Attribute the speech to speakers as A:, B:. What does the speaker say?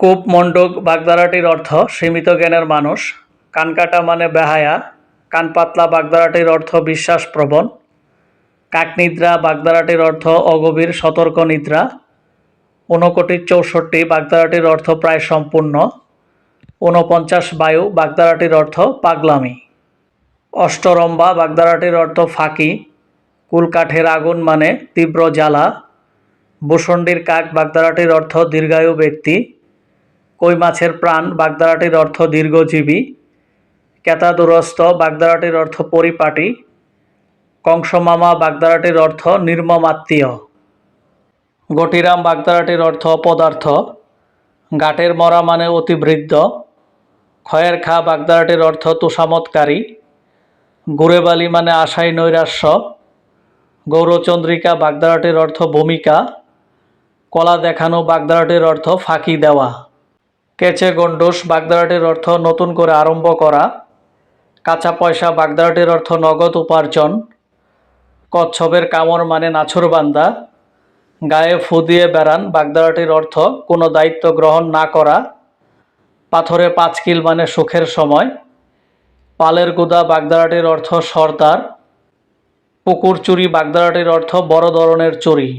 A: কূপ মণ্ডক বাগধারাটির অর্থ সীমিত জ্ঞানের মানুষ কানকাটা মানে বেহায়া কানপাতলা বাগধারাটির অর্থ বিশ্বাস বিশ্বাসপ্রবণ কাকনিদ্রা বাগধারাটির অর্থ অগভীর সতর্ক নিদ্রা, ঊনকোটি চৌষট্টি বাগধারাটির অর্থ প্রায় সম্পূর্ণ, ঊনপঞ্চাশ বায়ু বাগধারাটির অর্থ পাগলামি, অষ্টরম্বা বাগধারাটির অর্থ ফাঁকি, কুলকাঠের আগুন মানে তীব্র জ্বালা, ভূষণ্ডির কাক বাগধারাটির অর্থ দীর্ঘায়ু ব্যক্তি কই মাছের প্রাণ? বাগদারাটির অর্থ দীর্ঘজীবী। কেতাদুরস্ত বাগদারাটির অর্থ পরিপাটি। কংসমামা, বাগদারাটির অর্থ নির্মমাত্মীয়। গটিরাম, বাগদারাটির অর্থ পদার্থ গাটের মরা মানে অতিবৃদ্ধ। খয়ের খা, বাগদারাটির অর্থ তুষামতকারী গুড়েবালি মানে আশাই নৈরাশ্য। গৌরচন্দ্রিকা, বাগদারাটির অর্থ ভূমিকা। কলা দেখানো, বাগদারাটির অর্থ ফাঁকি দেওয়া। কেচে গন্ডুস বাগদারাটির অর্থ নতুন করে আরম্ভ করা, কাঁচা পয়সা বাগধারাটির অর্থ নগদ উপার্জন, কচ্ছপের কামড় মানে নাছরবান্দা গায়ে ফু দিয়ে বেড়ান বাগদারাটির অর্থ কোনো দায়িত্ব গ্রহণ না করা, পাথরে পাঁচ কিল মানে সুখের সময়, পালের গুদা বাগদারাটির অর্থ সর্দার, পুকুর চুরি বাগদারাটির অর্থ বড় ধরনের চুরি।